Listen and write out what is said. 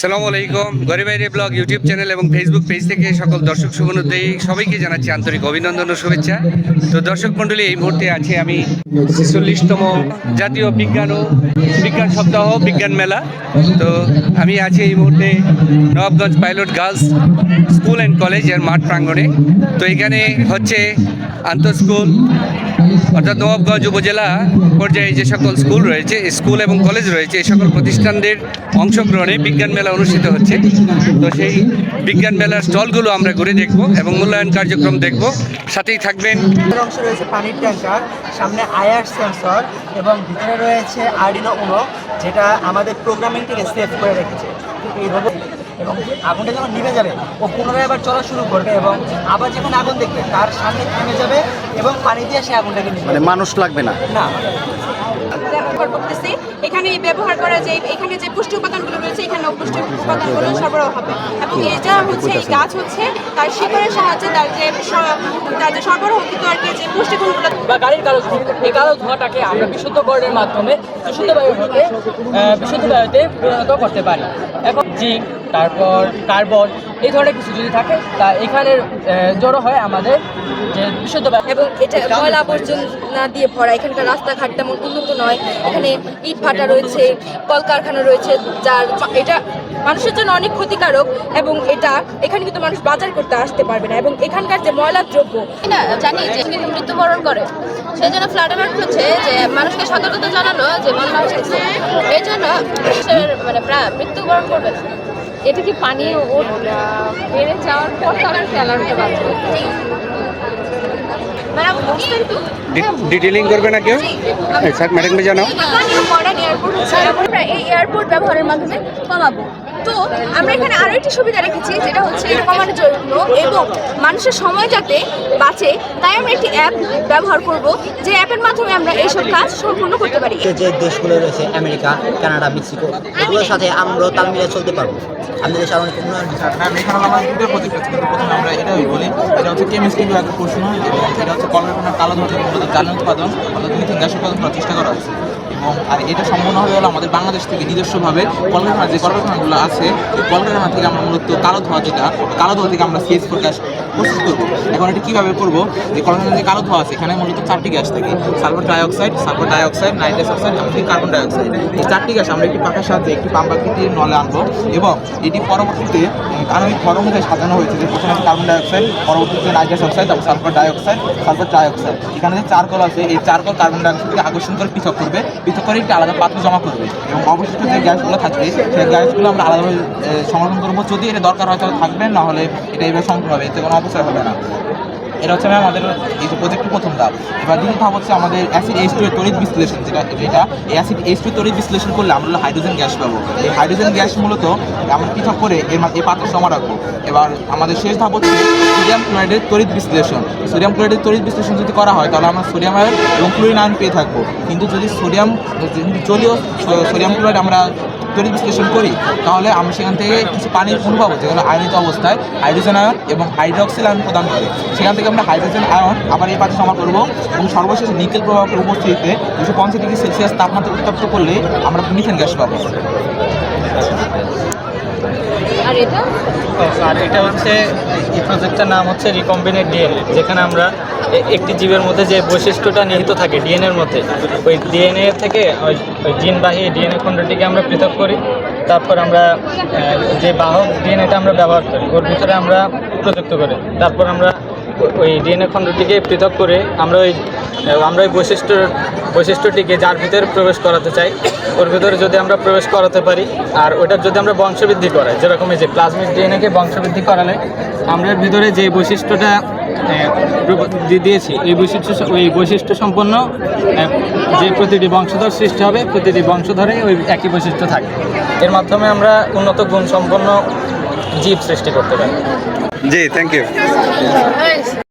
সালামু আলাইকুম গরিবাইরে ব্লগ, ইউটিউব চ্যানেল এবং ফেসবুক পেজ থেকে সকল দর্শক শুভনুদ্দেয়ী সবাইকে জানাচ্ছি আন্তরিক অভিনন্দন ও শুভেচ্ছা। তো দর্শক মণ্ডলী, এই মুহূর্তে আছি আমি ছেচল্লিশতম জাতীয় বিজ্ঞান ও বিজ্ঞান সপ্তাহ, বিজ্ঞান মেলা। তো আমি আছি এই মুহূর্তে Nawabganj pilot girls school and কলেজের মাঠ প্রাঙ্গণে। তো এখানে হচ্ছে আন্তঃ স্কুল অর্থাৎ নবাবগঞ্জ উপজেলা পর্যায়ে যে সকল স্কুল রয়েছে, স্কুল এবং কলেজ রয়েছে, এই সকল প্রতিষ্ঠানদের অংশগ্রহণে বিজ্ঞান মেলা অনুষ্ঠিত হচ্ছে। তো সেই বিজ্ঞান মেলার স্টলগুলো আমরা ঘুরে দেখব এবং মূল্যায়ন কার্যক্রম দেখব। সাথেই থাকবেন অংশে রয়েছে পানির ট্যাঙ্কার, সামনে আয়ার সেন্সর এবং ভিতরে রয়েছে আর্ডিনো উনো, যেটা আমাদের প্রোগ্রামিংটিকে সেভ করে রেখেছে। এইভাবে এবং আগুনটা যখন নিভে যাবে ও পুনরায় আবার চলা শুরু করবে এবং আবার যখন আগুন দেখবে তার সামনে থেমে যাবে এবং পানি দিয়ে সে আগুনটাকে নিভে মানে মানুষ লাগবে না। না। ব্যবহার করতেছি। এখানে এই ব্যবহার করা যে এখানে যে পুষ্টি উপাদানগুলো রয়েছে এখানে পুষ্টি উপাদানগুলো সরবরাহ হবে। এবং এটা হচ্ছে এই গাছ হচ্ছে তার শিকড়ের সাহায্যে তার যে তার যে সরবরাহকৃত আর কি যে পুষ্টিগুণগুলো বা গাড়ির কালো এই কালো ধোঁয়াটাকে আমরা বিশুদ্ধকরণের মাধ্যমে বিশুদ্ধ বায়ু হতে আহ, বিশুদ্ধ বায়ুতে পরিণত করতে পারি। এখন জিঙ্ক তারপর কার্বন, এই ধরনের কিছু যদি থাকে, তা এখানে জড়ো হয় আমাদের যে বিশুদ্ধ এবং এটা ময়লা আবর্জনা দিয়ে ভরা, এখানকার রাস্তাঘাট তেমন উন্নত নয়, এখানে ইট ভাটা রয়েছে, কলকারখানা রয়েছে, যার এটা মানুষের জন্য অনেক ক্ষতিকারক এবং এটা এখানে কিন্তু মানুষ বাজার করতে আসতে পারবে না। এবং এখানকার যে ময়লা দ্রব্য জানি যে কিন্তু মৃত্যুবরণ করে। সেই জন্য ফ্লাড অ্যালার্ট হচ্ছে যে মানুষকে সতর্কতা জানানো যে আসতেছে এই জন্য মানে মৃত্যুবরণ করবে। এটা কি পানি ও বেড়ে যাওয়ার পর তারা বুঝতেন তো। ডিটেলিং করবে না কেউ? স্যার ম্যাডামকে জানাও। মডার্ন এয়ারপোর্ট হচ্ছে এই এয়ারপোর্ট ব্যবহারের মাধ্যমে কমাবো। তো আমরা এখানে আরও একটি সুবিধা রেখেছি যেটা হচ্ছে এটা কমানোর জন্য এবং মানুষের সময় যাতে বাঁচে তাই আমরা একটি অ্যাপ ব্যবহার করব যে অ্যাপের মাধ্যমে আমরা এইসব কাজ সম্পূর্ণ করতে পারি। যে দেশগুলো রয়েছে আমেরিকা কানাডা মেক্সিকো এগুলোর সাথে আমরা তাল মিলিয়ে চলতে পারব। আমাদের দেশে অনেক উন্নয়ন ম্যাম এখানে আমার দুটো প্রজেক্ট আছে কিন্তু প্রথমে আমরা এটাই বলি এটা হচ্ছে কেমিস্ট্রি বিভাগের প্রশ্ন এটা হচ্ছে কলকারখানার কালো ধরনের মূলত জ্বালানি উৎপাদন অর্থাৎ মিথেন গ্যাস উৎপাদন করার চেষ্টা করা হয়েছে এবং আর এটা সম্পূর্ণ হবে হলো আমাদের বাংলাদেশ থেকে নিজস্বভাবে কলকারখানা যে কলকারখানাগুলো আছে। কলকারখানা থেকে আমরা মূলত কালো ধোয়া যেটা কালো ধোয়া থেকে আমরা সিএস গ্যাস প্রস্তুত করব। এখন এটা কীভাবে করব? যে কলকারখানা যে কালো ধোঁয়া আছে, এখানে মূলত চারটি গ্যাস থাকে। Sulphur dioxide sulphur dioxide nitrous oxide এমনকি কার্বন ডাইঅক্সাইড। এই চারটি গ্যাস আমরা একটি পাখার সাথে একটি পাম্পাকৃতির নলে আনব এবং এটি পরবর্তীতে আণবিক ফর্ম অনুযায়ী সাজানো হয়েছে যে প্রথমে কার্বন ডাইঅক্সাইড, পরবর্তীতে নাইট্রাস অক্সাইড, তারপর সালফার ডাইঅক্সাইড সালফার ডাইঅক্সাইড। এখানে যে চারকল আছে, এই চারকল কার্বন ডাইঅক্সাইডকে আকর্ষণ করে পৃথক করবে। পৃথক করে একটি আলাদা পাত্র জমা করবে। এবং অবশিষ্ট যে গ্যাসগুলো থাকবে, সেই গ্যাসগুলো আমরা আলাদাভাবে সংরক্ষণ করব। যদি এটা দরকার হয় তাহলে থাকবে, না হলে এটা এইভাবে সংরক্ষণ হবে। এতে কোনো অপচয় হবে না। এটা হচ্ছে ম্যাম আমাদের এই যে প্রজেক্টের প্রথম ধাপ। এবার দ্বিতীয় ধাপ হচ্ছে আমাদের অ্যাসিড এইচ টু এর তড়িৎ বিশ্লেষণ যেটা যেটা এই অ্যাসিড এইচ টু তড়িৎ বিশ্লেষণ করলে আমরা হাইড্রোজেন গ্যাস পাবো। এই হাইড্রোজেন গ্যাস মূলত আমরা পৃথক করে এর এই পাত্র জমা রাখব। এবার আমাদের শেষ ধাপ হচ্ছে সোডিয়াম ক্লোরাইডের তড়িৎ বিশ্লেষণ। সোডিয়াম ক্লোরাইডের তড়িৎ বিশ্লেষণ যদি করা হয়, তাহলে আমরা সোডিয়াম আয়ন এবং ক্লোরিন আয়ন পেয়ে থাকব। কিন্তু যদি সোডিয়াম জলীয় সোডিয়াম ক্লোরাইড আমরা তড়িৎ বিশ্লেষণ করি তাহলে আমরা সেখান থেকে কিছু পানির অণু পাবো যেগুলো আয়নিত অবস্থায় হাইড্রোজেন আয়ন এবং হাইড্রক্সিল আয়ন প্রদান করে। সেখান থেকে আমরা হাইড্রোজেন আয়ন আবার এই পাত্রে জমা করব এবং সর্বশেষ নিকেল প্রভাবের উপস্থিতিতে দুশো পঞ্চাশ ডিগ্রি সেলসিয়াস তাপমাত্রা উত্তপ্ত করলে আমরা মিথেন গ্যাস পাবো। আর এটা? আর এটা হচ্ছে এই প্রজেক্টটার নাম হচ্ছে রিকম্বিনেট ডিএনএ যেখানে আমরা একটি জীবের মধ্যে যে বৈশিষ্ট্যটা নিহিত থাকে ডিএনএর মধ্যে, ওই ডিএনএ থেকে ওই জিনবাহী ডিএনএ খণ্ডটিকে আমরা পৃথক করি। তারপর আমরা যে বাহক ডিএনএটা আমরা ব্যবহার করি, ওর ভিতরে আমরা প্রযুক্ত করি। তারপর আমরা ওই ডিএনএ খণ্ডটিকে পৃথক করে আমরা ওই আমরা ওই বৈশিষ্ট্য, বৈশিষ্ট্যটিকে যার ভিতরে প্রবেশ করাতে চাই, ওর ভিতরে যদি আমরা প্রবেশ করাতে পারি, আর ওটার যদি আমরা বংশবৃদ্ধি করাই, যেরকম এই যে প্লাজমিক ডিএনএকে বংশবৃদ্ধি করালে, আমরা ভিতরে যে বৈশিষ্ট্যটা দিয়েছি, এই বৈশিষ্ট্য ওই বৈশিষ্ট্য সম্পন্ন যে প্রতিটি বংশধর সৃষ্টি হবে, প্রতিটি বংশধরে ওই একই বৈশিষ্ট্য থাকে এর মাধ্যমে আমরা উন্নত গুণ সম্পন্ন জীব সৃষ্টি করতে পারি। জি থ্যাংক ইউ